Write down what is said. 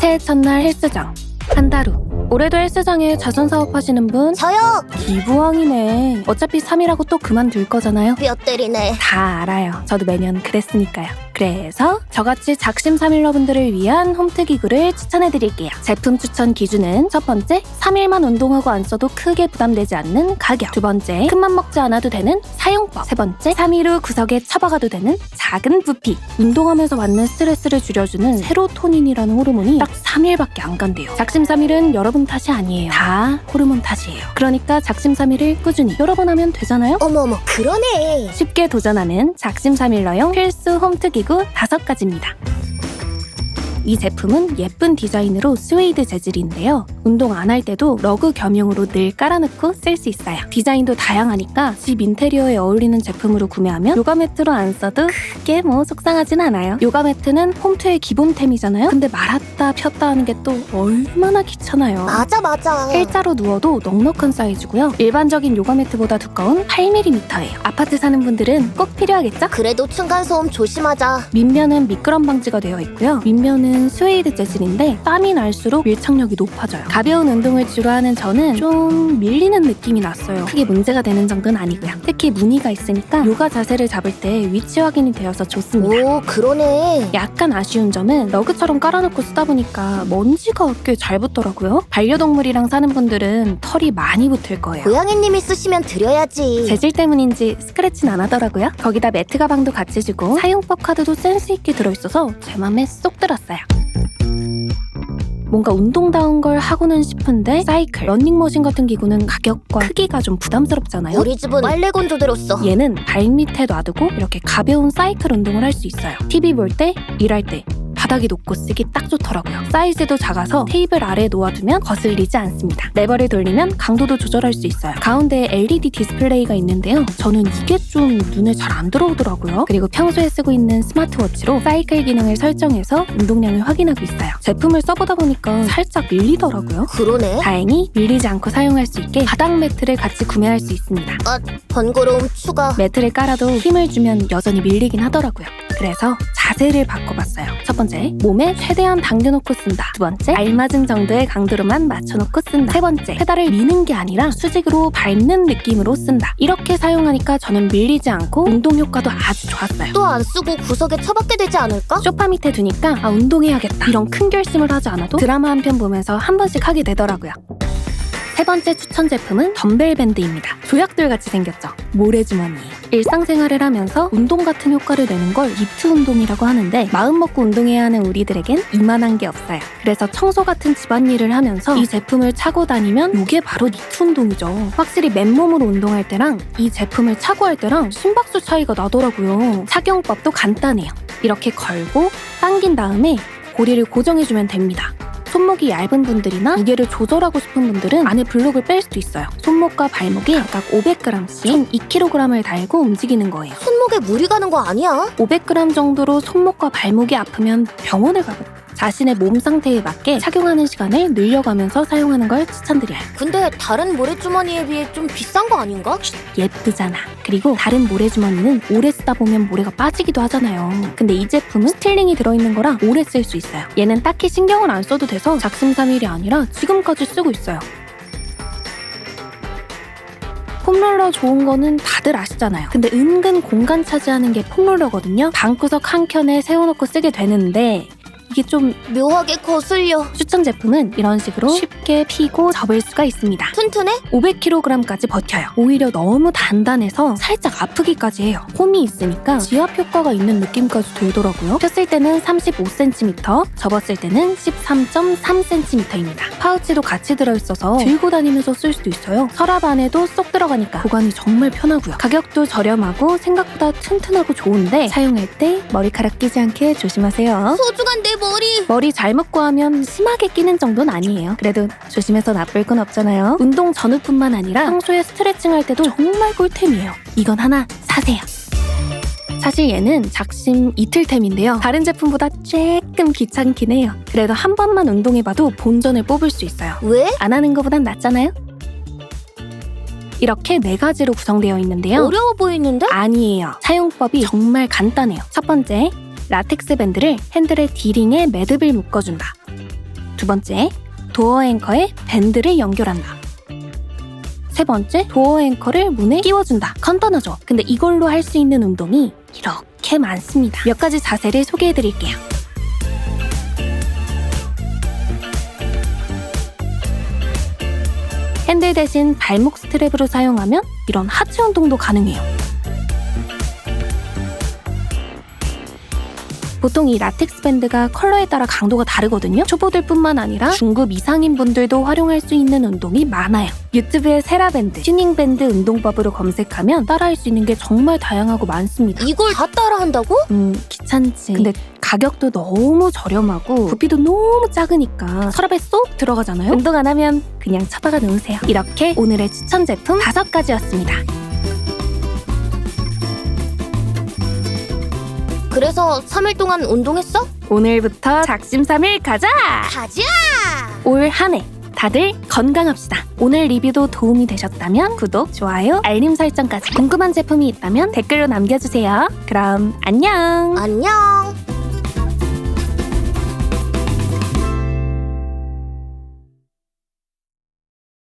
새해 첫날 헬스장. 한 달 후 올해도 헬스장에 자선 사업하시는 분? 저요! 기부왕이네. 어차피 3일하고 또 그만둘 거잖아요. 뼈 때리네. 다 알아요. 저도 매년 그랬으니까요 그래서 저같이 작심 삼일러 분들을 위한 홈트 기구를 추천해드릴게요. 제품 추천 기준은 첫 번째 3일만 운동하고 안 써도 크게 부담되지 않는 가격. 두 번째 큰맘 먹지 않아도 되는 사용법. 세 번째 3일 후 구석에 처박아도 되는 작은 부피. 운동하면서 받는 스트레스를 줄여주는 세로토닌이라는 호르몬이 딱 3일밖에 안 간대요. 작심삼일은 여러분 탓이 아니에요. 다 호르몬 탓이에요. 그러니까 작심삼일을 꾸준히 여러 번 하면 되잖아요? 어머어머 그러네. 쉽게 도전하는 작심삼일러용 필수 홈트 기구 다섯 가지입니다. 이 제품은 예쁜 디자인으로 스웨이드 재질인데요. 운동 안 할 때도 러그 겸용으로 늘 깔아놓고 쓸 수 있어요. 디자인도 다양하니까 집 인테리어에 어울리는 제품으로 구매하면 요가 매트로 안 써도 크게 뭐 속상하진 않아요. 요가 매트는 홈트의 기본템이잖아요. 근데 말았다 폈다 하는 게 또 얼마나 귀찮아요. 맞아 맞아 일자로 누워도 넉넉한 사이즈고요. 일반적인 요가 매트보다 두꺼운 8mm예요. 아파트 사는 분들은 꼭 필요하겠죠? 그래도 층간 소음 조심하자 밑면은 미끄럼 방지가 되어 있고요. 윗면은 스웨이드 재질인데 땀이 날수록 밀착력이 높아져요. 가벼운 운동을 주로 하는 저는 좀 밀리는 느낌이 났어요. 크게 문제가 되는 정도는 아니고요. 특히 무늬가 있으니까 요가 자세를 잡을 때 위치 확인이 되어서 좋습니다. 오 그러네 약간 아쉬운 점은 러그처럼 깔아놓고 쓰다 보니까 먼지가 꽤잘 붙더라고요. 반려동물이랑 사는 분들은 털이 많이 붙을 거예요. 고양이님이 쓰시면 드려야지 재질 때문인지 스크래치는 안 하더라고요. 거기다 매트 가방도 같이 주고 사용법 카드도 센스 있게 들어있어서 제 맘에 쏙 들었어요. 뭔가 운동다운 걸 하고는 싶은데 사이클, 런닝머신 같은 기구는 가격과 크기가 좀 부담스럽잖아요. 우리 집은 빨래 건조대로 써 얘는 발밑에 놔두고 이렇게 가벼운 사이클 운동을 할 수 있어요. TV 볼 때, 일할 때 바닥에 놓고 쓰기 딱 좋더라고요. 사이즈도 작아서 테이블 아래에 놓아두면 거슬리지 않습니다. 레버를 돌리면 강도도 조절할 수 있어요. 가운데에 LED 디스플레이가 있는데요. 저는 이게 좀 눈에 잘 안 들어오더라고요. 그리고 평소에 쓰고 있는 스마트워치로 사이클 기능을 설정해서 운동량을 확인하고 있어요. 제품을 써보다 보니까 살짝 밀리더라고요. 그러네 다행히 밀리지 않고 사용할 수 있게 바닥 매트를 같이 구매할 수 있습니다. 번거로움 추가 매트를 깔아도 힘을 주면 여전히 밀리긴 하더라고요. 그래서 자세를 바꿔봤어요. 첫 번째, 몸에 최대한 당겨놓고 쓴다. 두 번째, 알맞은 정도의 강도로만 맞춰놓고 쓴다. 세 번째, 페달을 미는 게 아니라 수직으로 밟는 느낌으로 쓴다. 이렇게 사용하니까 저는 밀리지 않고 운동 효과도 아주 좋았어요. 또 안 쓰고 구석에 처박게 되지 않을까? 소파 밑에 두니까 아 운동해야겠다 이런 큰 결심을 하지 않아도 드라마 한 편 보면서 한 번씩 하게 되더라고요. 세 번째 추천 제품은 덤벨 밴드입니다. 조약돌 같이 생겼죠. 모래주머니. 일상생활을 하면서 운동 같은 효과를 내는 걸 리프트 운동이라고 하는데 마음 먹고 운동해야 하는 우리들에겐 이만한 게 없어요. 그래서 청소 같은 집안일을 하면서 이 제품을 차고 다니면 이게 바로 니트 운동이죠. 확실히 맨몸으로 운동할 때랑 이 제품을 차고 할 때랑 심박수 차이가 나더라고요. 착용법도 간단해요. 이렇게 걸고 당긴 다음에 고리를 고정해주면 됩니다. 손목이 얇은 분들이나 무게를 조절하고 싶은 분들은 안에 블록을 뺄 수도 있어요. 손목과 발목에 각각 500g씩 총 2kg을 달고 움직이는 거예요. 손목에 무리 가는 거 아니야? 500g 정도로 손목과 발목이 아프면 병원에 가고 자신의 몸 상태에 맞게 착용하는 시간을 늘려가면서 사용하는 걸 추천드려요. 근데 다른 모래주머니에 비해 좀 비싼 거 아닌가? 예쁘잖아. 그리고 다른 모래주머니는 오래 쓰다 보면 모래가 빠지기도 하잖아요. 근데 이 제품은 스틸링이 들어있는 거라 오래 쓸 수 있어요. 얘는 딱히 신경을 안 써도 돼서 작심삼일이 아니라 지금까지 쓰고 있어요. 폼롤러 좋은 거는 다들 아시잖아요. 근데 은근 공간 차지하는 게 폼롤러거든요. 방구석 한 켠에 세워놓고 쓰게 되는데 이게 좀 묘하게 거슬려 추천 제품은 이런 식으로 쉽게 피고 접을 수가 있습니다. 튼튼해? 500kg까지 버텨요. 오히려 너무 단단해서 살짝 아프기까지 해요. 홈이 있으니까 지압 효과가 있는 느낌까지 들더라고요. 폈을 때는 35cm, 접었을 때는 13.3cm입니다. 파우치도 같이 들어있어서 들고 다니면서 쓸 수도 있어요. 서랍 안에도 쏙 들어가니까 보관이 정말 편하고요. 가격도 저렴하고 생각보다 튼튼하고 좋은데 사용할 때 머리카락 끼지 않게 조심하세요. 소중한 내 머리 머리 잘 묶고 하면 심하게 끼는 정도는 아니에요. 그래도 조심해서 나쁠 건 없잖아요. 운동 전후뿐만 아니라 평소에 스트레칭 할 때도 정말 꿀템이에요. 이건 하나 사세요. 사실 얘는 작심 이틀템인데요. 다른 제품보다 조금 귀찮긴 해요. 그래도 한 번만 운동해봐도 본전을 뽑을 수 있어요. 왜? 안 하는 것보단 낫잖아요? 이렇게 네 가지로 구성되어 있는데요. 어려워 보이는데? 아니에요. 사용법이 정말 간단해요. 첫 번째, 라텍스 밴드를 핸들의 디링에 매듭을 묶어준다. 두 번째, 도어 앵커에 밴드를 연결한다. 세 번째, 도어 앵커를 문에 끼워준다. 간단하죠? 근데 이걸로 할 수 있는 운동이 이렇게 많습니다. 몇 가지 자세를 소개해 드릴게요. 핸들 대신 발목 스트랩으로 사용하면 이런 하체 운동도 가능해요. 보통 이 라텍스 밴드가 컬러에 따라 강도가 다르거든요. 초보들뿐만 아니라 중급 이상인 분들도 활용할 수 있는 운동이 많아요. 유튜브에 세라밴드, 튜닝밴드 운동법으로 검색하면 따라할 수 있는 게 정말 다양하고 많습니다. 이걸 다 따라한다고? 음, 귀찮지. 근데 가격도 너무 저렴하고 부피도 너무 작으니까 서랍에 쏙 들어가잖아요. 운동 안 하면 그냥 처박아 놓으세요. 이렇게 오늘의 추천 제품 다섯 가지였습니다. 그래서 3일 동안 운동했어? 오늘부터 작심삼일 가자! 가자! 올 한 해 다들 건강합시다. 오늘 리뷰도 도움이 되셨다면 구독, 좋아요, 알림 설정까지 궁금한 제품이 있다면 댓글로 남겨주세요. 그럼 안녕! 안녕!